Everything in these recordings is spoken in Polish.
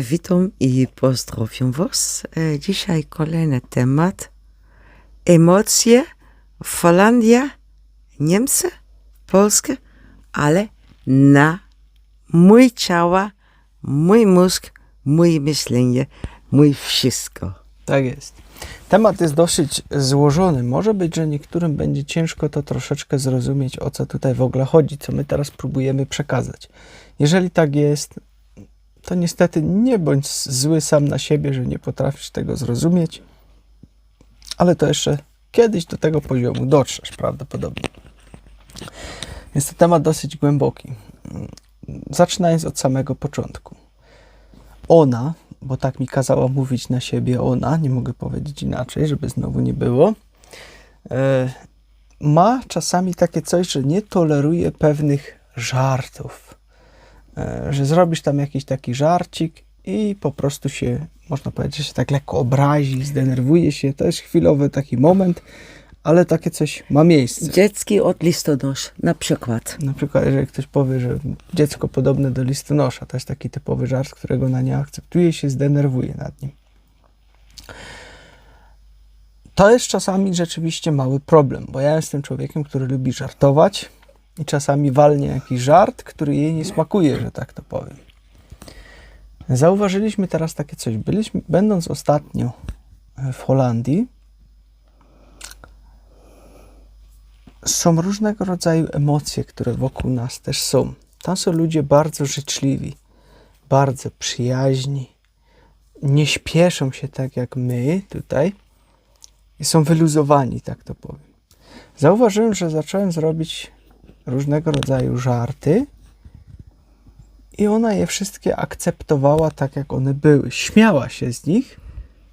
Witam i pozdrawiam Was. E, Dzisiaj kolejny temat. Emocje, Holandia, Niemcy, Polskę, ale na mój ciała, mój mózg, mój myślenie, mój wszystko. Tak jest. Temat jest dosyć złożony. Może być, że niektórym będzie ciężko to troszeczkę zrozumieć, o co tutaj w ogóle chodzi, co my teraz próbujemy przekazać. Jeżeli tak jest, to niestety nie bądź zły sam na siebie, że nie potrafisz tego zrozumieć, ale to jeszcze kiedyś do tego poziomu dotrzesz prawdopodobnie. Jest to temat dosyć głęboki. Zaczynając od samego początku. Ona, bo tak mi kazała mówić na siebie ona, nie mogę powiedzieć inaczej, żeby znowu nie było, e, ma czasami takie coś, że nie toleruje pewnych żartów. E, że zrobisz tam jakiś taki żarcik i po prostu się, można powiedzieć, że się tak lekko obrazi, zdenerwuje się. To jest chwilowy taki moment, ale takie coś ma miejsce. Dziecki od listonosz, na przykład. Na przykład, jeżeli ktoś powie, że dziecko podobne do listonosza, to jest taki typowy żart, którego ona nie akceptuje, się zdenerwuje nad nim. To jest czasami rzeczywiście mały problem, bo ja jestem człowiekiem, który lubi żartować i czasami walnie jakiś żart, który jej nie smakuje, że tak to powiem. Zauważyliśmy teraz takie coś. Byliśmy, będąc ostatnio w Holandii, są różnego rodzaju emocje, które wokół nas też są. Tam są ludzie bardzo życzliwi, bardzo przyjaźni, nie śpieszą się tak jak my tutaj i są wyluzowani, tak to powiem. Zauważyłem, że zacząłem zrobić różnego rodzaju żarty i ona je wszystkie akceptowała tak, jak one były. Śmiała się z nich,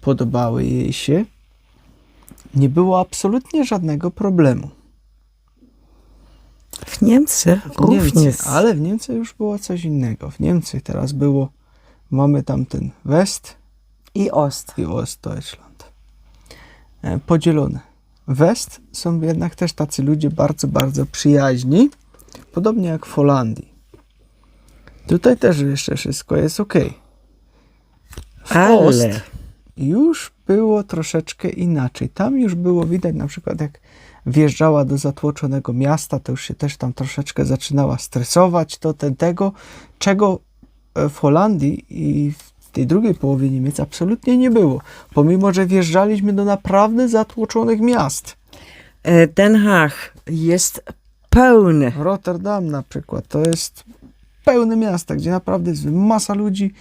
podobały jej się. Nie było absolutnie żadnego problemu. W Niemcy również. Niemcy, ale w Niemczech już było coś innego. W Niemczech teraz było, mamy tam ten West I Ost. i Ostdeutschland. E, Podzielone. West są jednak też tacy ludzie bardzo, bardzo przyjaźni, podobnie jak w Holandii. Tutaj też jeszcze wszystko jest ok. W Ost Ale już było troszeczkę inaczej. Tam już było widać, na przykład jak wjeżdżała do zatłoczonego miasta, to już się też tam troszeczkę zaczynała stresować, to ten, tego, czego e, w Holandii i w tej drugiej połowie Niemiec absolutnie nie było. Pomimo, że wjeżdżaliśmy do naprawdę zatłoczonych miast. e, Den Haag jest pełny. Rotterdam na przykład, to jest pełne miasta, gdzie naprawdę jest masa ludzi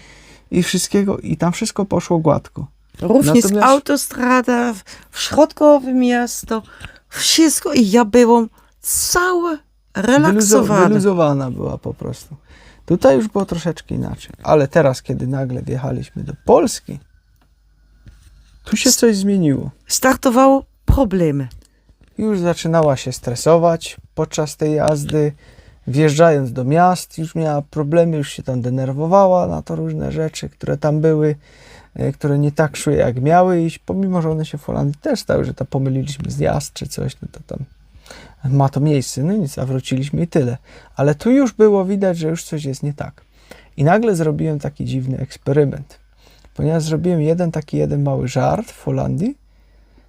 i wszystkiego, i tam wszystko poszło gładko. Również Natomiast- autostrada, w- środkowe miasto, wszystko i ja byłam cała Wyluzo- relaksowana. wyluzowana była po prostu. Tutaj już było troszeczkę inaczej. Ale teraz, kiedy nagle wjechaliśmy do Polski, tu się coś zmieniło. Startowało problemy. Już zaczynała się stresować podczas tej jazdy. Wjeżdżając do miast, już miała problemy, już się tam denerwowała na to różne rzeczy, które tam były, e, które nie tak szły, jak miały iść. Pomimo, że one się w Holandii też stały, że to pomyliliśmy zjazd czy coś, no to tam ma to miejsce. No nic, a wróciliśmy i tyle. Ale tu już było widać, że już coś jest nie tak. I nagle zrobiłem taki dziwny eksperyment. Ponieważ zrobiłem jeden taki jeden mały żart w Holandii,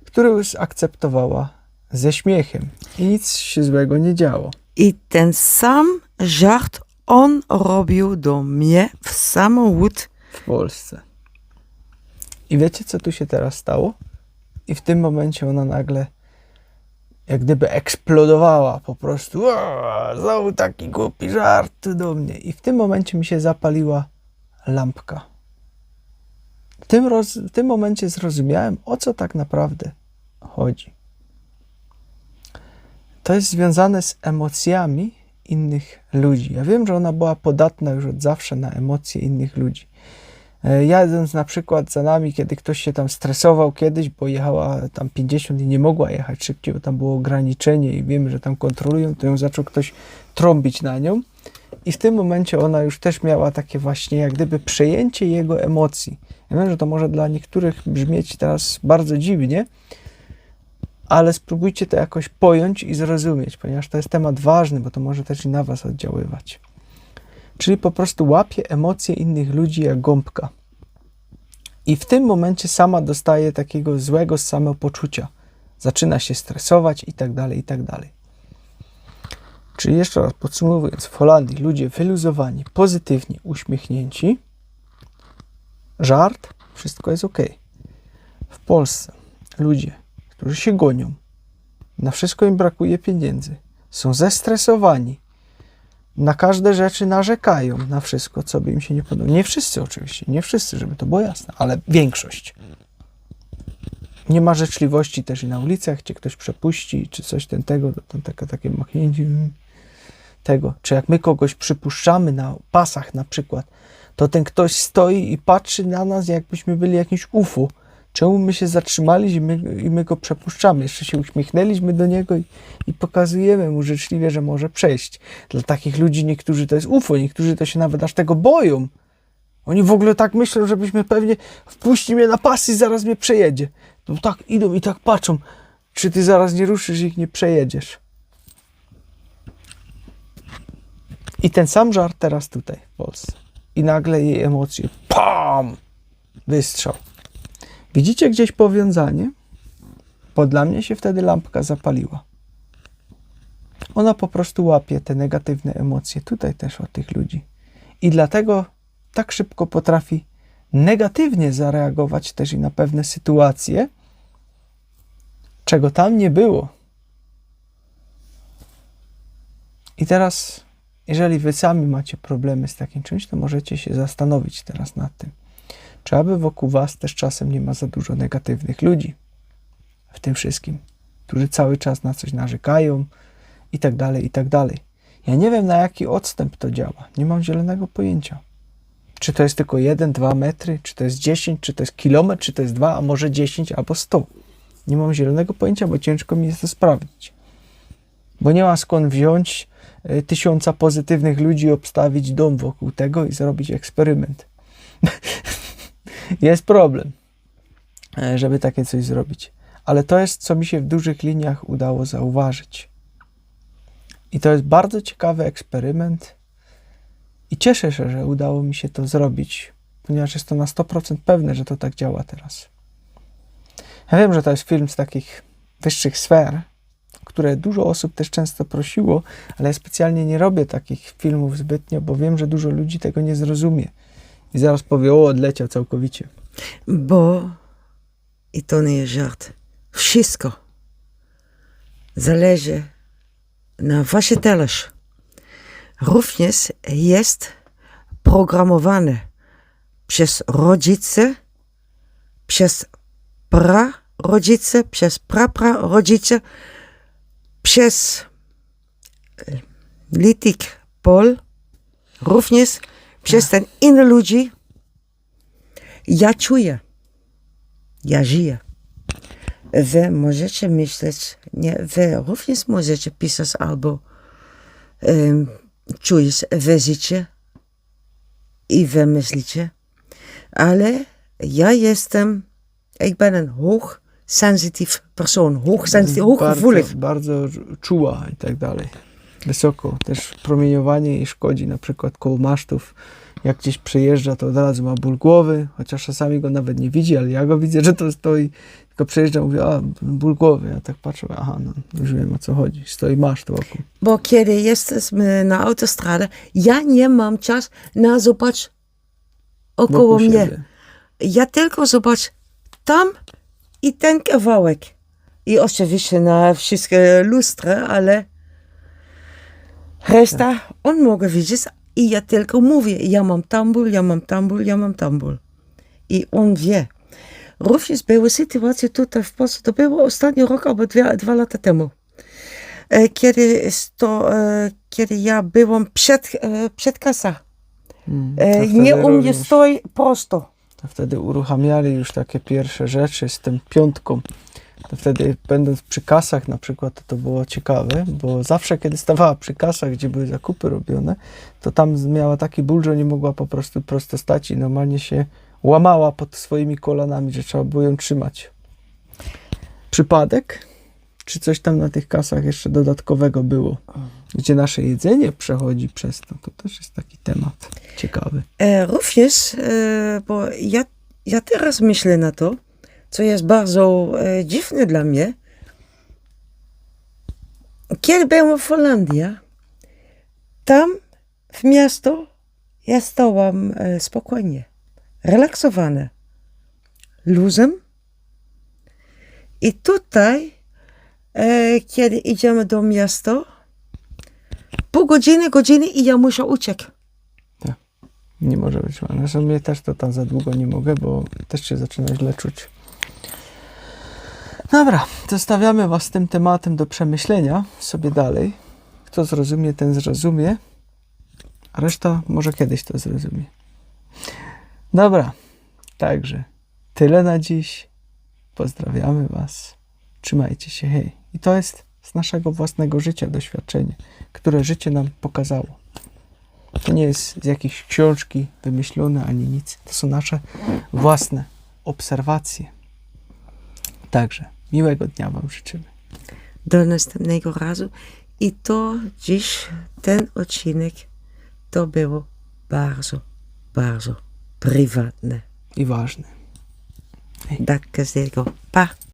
który już akceptowała ze śmiechem. I nic się złego nie działo. I ten sam żart on robił do mnie w samochód. w Polsce. I wiecie, co tu się teraz stało? I w tym momencie ona nagle, jak gdyby eksplodowała po prostu. "O, Znowu taki głupi żart do mnie. I w tym momencie mi się zapaliła lampka. W tym, roz, w tym momencie zrozumiałem, o co tak naprawdę chodzi. To jest związane z emocjami innych ludzi. Ja wiem, że ona była podatna już od zawsze na emocje innych ludzi. E, Jadąc na przykład za nami, kiedy ktoś się tam stresował kiedyś, bo jechała tam 50 i nie mogła jechać szybciej, bo tam było ograniczenie i wiemy, że tam kontrolują, to ją zaczął ktoś trąbić na nią. I w tym momencie ona już też miała takie właśnie jak gdyby przejęcie jego emocji. Ja wiem, że to może dla niektórych brzmieć teraz bardzo dziwnie, ale spróbujcie to jakoś pojąć i zrozumieć, ponieważ to jest temat ważny, bo to może też i na Was oddziaływać. Czyli po prostu łapie emocje innych ludzi jak gąbka. I w tym momencie sama dostaje takiego złego samopoczucia. Zaczyna się stresować i tak dalej, i tak dalej. Czyli jeszcze raz podsumowując, w Holandii ludzie wyluzowani, pozytywni, uśmiechnięci, żart, wszystko jest ok. W Polsce ludzie, którzy się gonią, na wszystko im brakuje pieniędzy, są zestresowani, na każde rzeczy narzekają, na wszystko, co by im się nie podobało. Nie wszyscy oczywiście, nie wszyscy, żeby to było jasne, ale większość. Nie ma życzliwości też i na ulicach, gdzie ktoś przepuści, czy coś ten tego, tam takie, takie machnięcie mm, tego. Czy jak my kogoś przypuszczamy na pasach na przykład, to ten ktoś stoi i patrzy na nas, jakbyśmy byli jakimś UFO. Czemu my się zatrzymaliśmy i my, go przepuszczamy? Jeszcze się uśmiechnęliśmy do niego i, i pokazujemy mu życzliwie, że może przejść. Dla takich ludzi niektórzy to jest UFO, niektórzy to się nawet aż tego boją. Oni w ogóle tak myślą, żebyśmy pewnie wpuści mnie na pas i zaraz mnie przejedzie. To tak idą i tak patrzą, czy ty zaraz nie ruszysz ich nie przejedziesz. I ten sam żart teraz tutaj w Polsce. I nagle jej emocje. PAM! Wystrzał. Widzicie gdzieś powiązanie? Bo dla mnie się wtedy lampka zapaliła. Ona po prostu łapie te negatywne emocje, tutaj też od tych ludzi. I dlatego tak szybko potrafi negatywnie zareagować też i na pewne sytuacje, czego tam nie było. I teraz, jeżeli wy sami macie problemy z takim czymś, to możecie się zastanowić teraz nad tym, czy aby wokół was też czasem nie ma za dużo negatywnych ludzi w tym wszystkim, którzy cały czas na coś narzekają i tak dalej, i tak dalej. Ja nie wiem, na jaki odstęp to działa. Nie mam zielonego pojęcia. Czy to jest tylko 1, 2 metry, czy to jest 10, czy to jest kilometr, czy to jest 2, a może 10 albo 100. Nie mam zielonego pojęcia, bo ciężko mi jest to sprawdzić. Bo nie ma skąd wziąć y, tysiąca pozytywnych ludzi, obstawić dom wokół tego i zrobić eksperyment. jest problem, e, żeby takie coś zrobić. Ale to jest, co mi się w dużych liniach udało zauważyć. I to jest bardzo ciekawy eksperyment. I cieszę się, że udało mi się to zrobić, ponieważ jest to na 100% pewne, że to tak działa teraz. Ja wiem, że to jest film z takich wyższych sfer, które dużo osób też często prosiło, ale ja specjalnie nie robię takich filmów zbytnio, bo wiem, że dużo ludzi tego nie zrozumie. I zaraz powie, o, odleciał całkowicie. Bo, i to nie jest żart, wszystko zależy na waszy talerz. Również jest programowane przez rodzice, przez prarodzice, przez praprarodzice, przez e, litik pol, również przez ten inny ludzi. Ja czuję, ja żyję. Wy możecie myśleć, nie, wy również możecie pisać albo um, czujesz, wy życie i wy myślicie, ale ja jestem, ik ben een hoogsensitief persoon, hoogsensitief, hooggevoelig. Bardzo, bardzo czuła i tak dalej. Wysoko. Też promieniowanie jej szkodzi, na przykład koło masztów. Jak gdzieś przejeżdża, to od razu ma ból głowy, chociaż czasami go nawet nie widzi, ale ja go widzę, że to stoi, tylko przejeżdża, mówię, a, ból głowy. Ja tak patrzę, aha, no, już wiem o co chodzi. Stoi maszt wokół. Bo kiedy jesteśmy na autostradzie, ja nie mam czas na zobacz około Wokół mnie. siebie. Ja tylko zobacz tam i ten kawałek. I oczywiście na wszystkie lustra, ale reszta on mogę widzieć i ja tylko mówię, ja mam tam ból, ja mam tam ból, ja mam tam ból. I on wie. Również były sytuacje tutaj w Polsce, to było ostatni rok albo dwa, dwa lata temu. E, Kiedy, to, e, kiedy ja byłam przed, e, przed kasą. Mm, E, to Nie u mnie stoi prosto. To wtedy uruchamiali już takie pierwsze rzeczy z tym piątką. To wtedy, będąc przy kasach na przykład, to, było ciekawe, bo zawsze, kiedy stawała przy kasach, gdzie były zakupy robione, to tam miała taki ból, że nie mogła po prostu prosto stać i normalnie się łamała pod swoimi kolanami, że trzeba było ją trzymać. Przypadek? Czy coś tam na tych kasach jeszcze dodatkowego było? gdzie nasze jedzenie przechodzi przez to, to też jest taki temat ciekawy. E, również, e, bo ja, ja teraz myślę na to, co jest bardzo e, dziwne dla mnie. Kiedy byłem w Holandii, tam w miasto ja stałam e, spokojnie, relaksowana, luzem. I tutaj, e, kiedy idziemy do miasta, pół godziny, godziny i ja muszę uciec. Nie może być. Zresztą mnie też to tam za długo nie mogę, bo też się zaczyna źle czuć. Dobra, zostawiamy Was tym tematem do przemyślenia sobie dalej. Kto zrozumie, ten zrozumie, a reszta może kiedyś to zrozumie. Dobra, także tyle na dziś. Pozdrawiamy Was. Trzymajcie się, hej. I to jest z naszego własnego życia doświadczenie, które życie nam pokazało. To nie jest z jakiejś książki wymyślone ani nic. To są nasze własne obserwacje. Także miłego dnia Wam życzymy. do następnego razu. I to dziś, ten odcinek, to było bardzo, bardzo prywatne. I ważne. Tak, każdego. Pa!